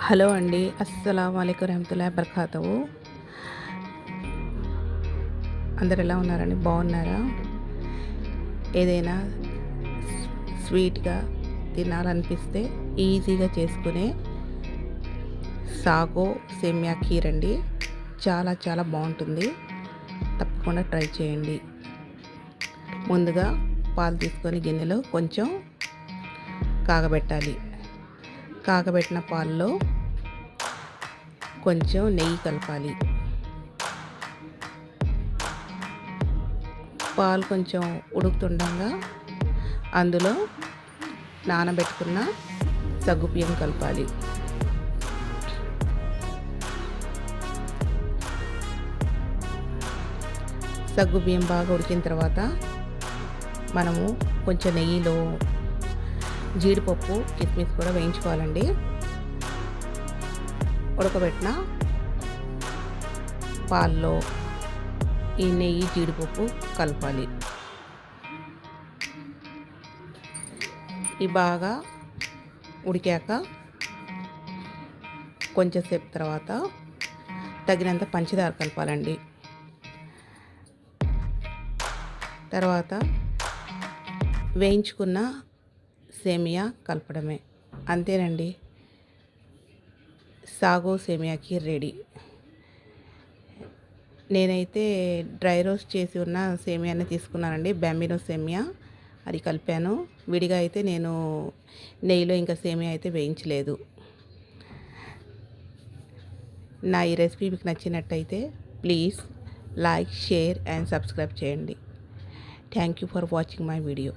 Hello అండి. అస్సలం అయికు రహమతుల్లా బర్ఖాతవు అందరు ఎలా ఉన్నారండి? బాగున్నారా? ఏదైనా స్వీట్గా తినాలనిపిస్తే ఈజీగా చేసుకునే సాగో సేమ్యా ఖీర్ అండి. చాలా చాలా బాగుంటుంది. తప్పకుండా ట్రై చేయండి. ముందుగా పాలు తీసుకొని గిన్నెలో కొంచెం కాగబెట్టాలి. కాగబెట్టిన పాలలో కొంచెం నెయ్యి కలపాలి. పాలు కొంచెం ఉడుకుతుండగా అందులో నానబెట్టుకున్న సగ్గుబియ్యం కలపాలి. సగ్గుబియ్యం బాగా ఉడికిన తర్వాత మనము కొంచెం నెయ్యిలో జీడిపప్పు కిస్మిస్ కూడా వేయించుకోవాలండి. ఉడకబెట్టిన పాల్లో ఈ నెయ్యి జీడిపప్పు కలపాలి. ఇవి బాగా ఉడికాక కొంచెంసేపు తర్వాత తగినంత పంచదార కలపాలండి. తర్వాత వేయించుకున్న సేమియా కలపడమే. అంతేనండి. సాగో సేమియాకి రెడీ. నేనైతే డ్రై రోస్ట్ చేసి ఉన్న సేమియాని తీసుకున్నానండి. బ్యాంబినో సేమియా అది కలిపాను. విడిగా అయితే నేను నెయ్యిలో ఇంకా సేమియా అయితే వేయించలేదు. నా ఈ రెసిపీ మీకు నచ్చినట్టయితే please like share and subscribe చేయండి. Thank you for watching my video.